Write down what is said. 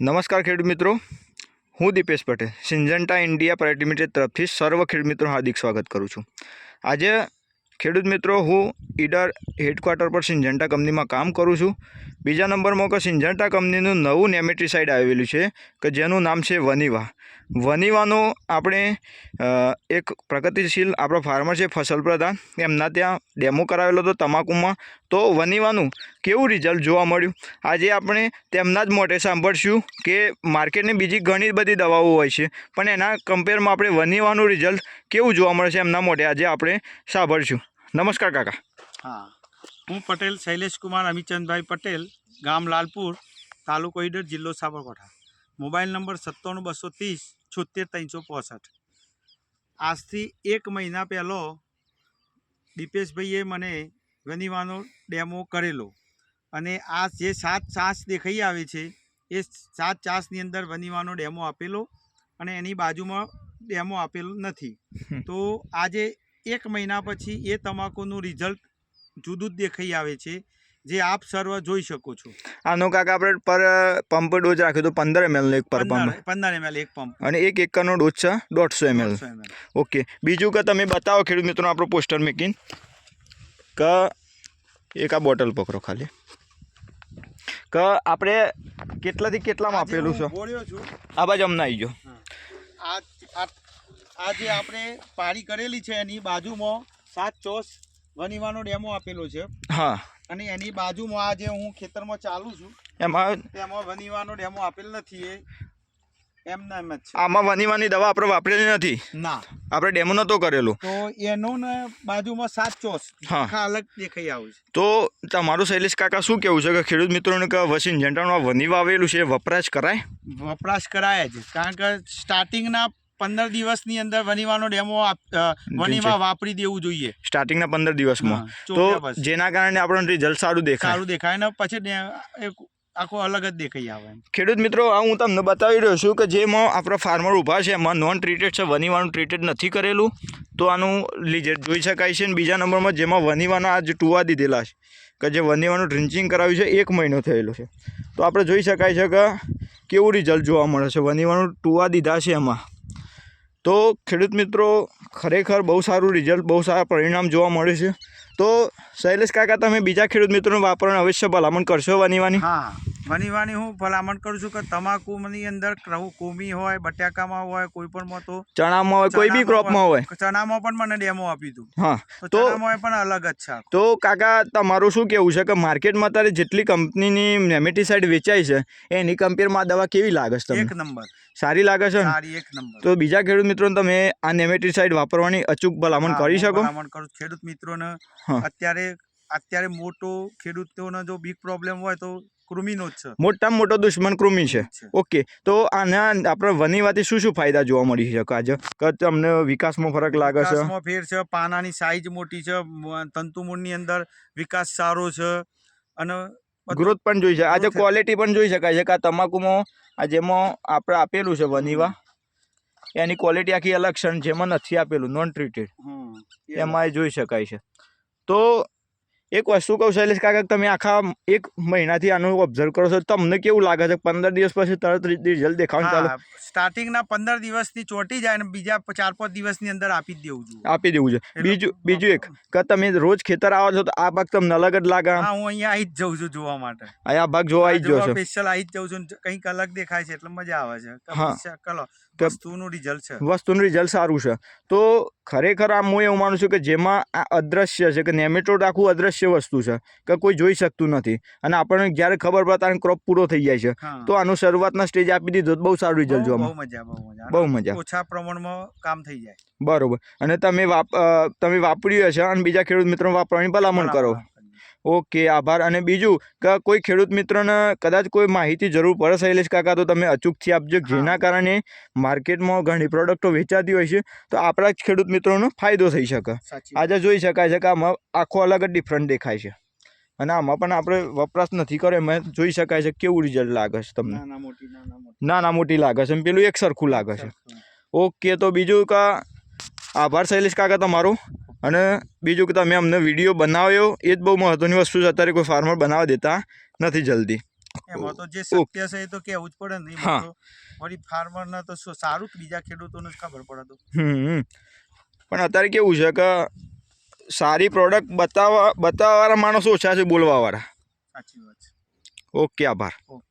નમસ્કાર ખેડૂત મિત્રો. હું Dipesh Patel Syngenta India private limited તરફથી સર્વ ખેડૂત મિત્રો હાર્દિક સ્વાગત કરું છું. આજે ખેડૂત મિત્રો, હું ઈડર હેડક્વાર્ટર પર સિંજન્ટા કંપનીમાં કામ કરું છું. બીજા નંબરમાં કે સિંજન્ટા કંપનીનું નવું નેમેટ્રીસાઇડ આવેલું છે, કે જેનું નામ છે વનીવા. વનીવાનો આપણે એક પ્રગતિશીલ આપણો ફાર્મર છે, ફસલ પ્રધાન. એમના ત્યાં ડેમો કરાવેલો હતો તમાકુમાં. તો વનીવાનું કેવું રિઝલ્ટ જોવા મળ્યું? આજે આપણે તેમના જ મોઢે સાંભળશું કે માર્કેટની બીજી ઘણી બધી દવાઓ હોય છે, પણ એના કમ્પેરમાં આપણે વનીવાનું રિઝલ્ટ કેવું જોવા મળે છે એમના મોઢે આજે આપણે સાંભળશું. નમસ્કાર કાકા. હા. હું પટેલ શૈલેષકુમાર અમિચંદભાઈ પટેલ, ગામ લાલપુર, તાલુકો ઈડર, જિલ્લો સાબરકાંઠા. મોબાઈલ નંબર સત્તાણું બસો ત્રીસ, છોતેર, ત્રણસો પોસઠ. આજથી એક મહિના પહેલો દીપેશભાઈએ મને ગનીવાનો ડેમો કરેલો. અને આ જે સાત ચાસ દેખાઈ આવે છે એ સાત ચાસની અંદર વનીવાનો ડેમો આપેલો અને એની બાજુમાં ડેમો આપેલો નથી. તો આજે એક મહિના પછી એ તમાકુનું રિઝલ્ટ જુદું જ દેખાઈ આવે છે જે આપ સર્વ જોઈ શકો છો. આનો કાકા આપણે પર પંપ ડોઝ રાખ્યો તો પંદર એમએલનો એક પર પંપ. પંદર એમએલ એક પંપ. અને એક એકરનો ડોઝ છે દોઢસો એમએલ. ઓકે. બીજું કે તમે બતાવો ખેડૂત મિત્રો આપણો પોસ્ટર મેકિંગ કે એક આ બોટલ પકડો ખાલી. કે આપણે કેટલાથી કેટલામાં આપેલું છે? આ બાજુ અમને આવી ગયો આ જે આપણે પારી કરેલી છે એની બાજુમાં સાત ચોસ વનીવાનો ડેમો આપેલો છે. હા. અને એની બાજુમાં આ જે હું ખેતરમાં ચાલુ છું એમાં તેમાં વનીવાનો ડેમો આપેલ નથી એ. એમના એમ જ છે. આમાં વનીવાની દવા આપણે વાપરેલી નથી. ના. આપણે ડેમો નહોતો કરેલો. તો એનો ને બાજુમાં સાત ચોસ. આખા અલગ દેખાઈ આવે છે. તો તમારું શૈલેષ કાકા શું કેવું છે કે ખેડૂત મિત્રોને કે વસીન જંટાણમાં વની વાવેલું છે વપરાશ કરાય? વપરાશ કરાય જ. કારણ કે સ્ટાર્ટિંગના પંદર દિવસની અંદર વનીવાનો ડેમો વનીમાં વાપરી દેવું જોઈએ. સ્ટાર્ટિંગના પંદર દિવસમાં. તો જેના કારણે આપણને રિઝલ્ટ સારું દેખાય સારું દેખાય? ને પછી આખો અલગ જ દેખાઈ આવે ખેડૂત મિત્રો, આ હું તમને બતાવી રહ્યો છું કે જેમાં આપણા ફાર્મર ઊભા છે, એમાં નોન ટ્રીટેડ છે, વનીવાનું ટ્રીટેડ નથી કરેલું. તો આનું રિઝલ્ટ જોઈ શકાય છે અને બીજા નંબરમાં જેમાં વનીવાના આજ ટુવા દીધેલા છે, કે જે વનીવાનું ડ્રિન્ચિંગ કરાવ્યું છે, એક મહિનો થયેલો છે. તો આપણે જોઈ શકાય છે કે કેવું રિઝલ્ટ જોવા મળે છે, વનીવાનું ટુવા દીધા છે એમાં. તો ખેડૂત મિત્રો, ખરેખર બહુ સારું રિઝલ્ટ બહુ સારા પરિણામ જોવા મળે છે. તો શૈલેષ કાકા તમે બીજા ખેડૂત મિત્રોને વાપરવાનું અવશ્ય ભલામણ કરશો વનીવાની? હા. વનીવાની હું ભલામણ કરું છું કે તમાકુની અંદર કોમી હોય બટાકામાં હોય કોઈ પણ તો ચણામાં હોય કોઈ બી ક્રોપમાં હોય. ચણામાં પણ મને ડેમો આપી દઉં. હા તો ચણામાં પણ અલગ જ છે તો કાકા તમારું શું કેવું છે કે માર્કેટમાં અત્યારે જેટલી કંપનીની નેમેટીસાઇડ વેચાય છે એની કમ્પેરમાં દવા કેવી લાગે છે એક નંબર. સારી લાગે છે? સારી એક નંબર. તો બીજા ખેડૂત મિત્રો તમે આ નેમેટીસાઇડ વાપરવાની અચૂક ભલામણ કરી શકો? ભલામણ કરું ખેડૂત મિત્રોને અત્યારે અત્યારે મોટો ખેડૂતોનો જો બિગ પ્રોબ્લેમ હોય તો કૃમિનો જ છે મોટામાં મોટો દુશ્મન કૃમિ છે. ઓકે. તો આના આપણે વનીવાથી શું શું ફાયદા જોવા મળી શકે આજે? કે તમને વિકાસમાં ફરક લાગે છે? ફેર છે પાનાની સાઈઝ મોટી છે તંતુમૂળની અંદર વિકાસ સારો છે અને ગ્રોથ પણ જોઈ શકાય. આજે ક્વોલિટી પણ જોઈ શકાય છે કે આ તમાકુમાં આ જેમાં આપણે આપેલું છે વનીવા. એની ક્વોલિટી આખી અલગ છે જેમાં નથી આપેલું નોન ટ્રીટેડ એમાં જોઈ શકાય છે. તો એક વસ્તુ કહું શૈલેષ કાકા તમે આખા એક મહિનાથી આનું ઓબ્ઝર્વ કરો છો તમને કેવું લાગે છે? પંદર દિવસ પછી તરત રિઝલ્ટ દેખાવાનું ચાલુ? સ્ટાર્ટિંગના પંદર દિવસની ચોંટી જાય અને બીજા ચાર પાંચ દિવસની અંદર આપી જ દેવું જોઈએ. આપી દેવું છે બીજું બીજું એક કે તમે રોજ ખેતર આવો છો તો આ ભાગ તમને અલગ જ લાગે? હા હું અહીંયા આવી જ જઉં છું જોવા માટે. આ ભાગ જોવા આવી જ જઉં છું. સ્પેશિયલ આવી જ જઉં છું કંઈક અલગ દેખાય છે એટલે મજા આવે છે. હા. કલો વસ્તુનું રિઝલ્ટ છે. વસ્તુનું રિઝલ્ટ સારું છે. તો ખરેખર આ હું એવું માનું છું કે જેમાં આ અદ્રશ્ય છે કે નેમેટોડ આખું અદ્રશ્ય વસ્તુ છે કે કોઈ જોઈ શકતું નથી. અને આપણને જ્યારે ખબર પડે ત્યારે ક્રોપ પૂરો થઈ જાય છે. તો આનું શરૂઆતના સ્ટેજ આપી દીધો તો બહુ સારું રિઝલ્ટ જોવા બહુ મજા બહુ મજા. ઓછા પ્રમાણમાં કામ થઈ જાય. બરોબર. અને તમે વાપ તમે વાપર્યું હશે અને બીજા ખેડૂત મિત્રો વાપરવાની ભલામણ કરો. ઓકે આભાર. અને બીજું કે કોઈ ખેડૂત મિત્રને કદાચ કોઈ માહિતી જરૂર પડે શૈલેષ કાકા તો તમે અચૂકથી આપજો. જેના કારણે માર્કેટમાં ઘણી પ્રોડક્ટો વેચાતી હોય છે તો આપણા જ ખેડૂત મિત્રોનો ફાયદો થઈ શકે. આજે જોઈ શકાય છે કે આમાં આખો અલગ જ ડિફરન્ટ દેખાય છે. અને આમાં પણ આપણે વપરાશ નથી કર્યો એમાં જોઈ શકાય છે કેવું રિઝલ્ટ લાગે છે તમને. નાના મોટી મોટી. લાગે છે પેલું એક સરખું લાગે છે. ઓકે તો બીજું કા આભાર શૈલેષ કાકા તમારો. અને બીજું કે તમે અમને વીડિયો બનાવ્યો એ જ બહુ મહત્ત્વની વસ્તુ છે. અત્યારે કોઈ ફાર્મર બનાવવા દેતા નથી જલ્દી. એમાં તો જે સત્ય છે એ તો કહેવું જ પડે ને. હા. વળી ફાર્મરને તો સારું બીજા ખેડૂતોને ખબર પડે તો? હમ. પણ અત્યારે કેવું છે કે સારી પ્રોડક્ટ બતાવવા બતાવવાવાળા માણસો ઓછા છે બોલવાવાળા. સાચી વાત છે. ઓકે આભાર. ઓકે.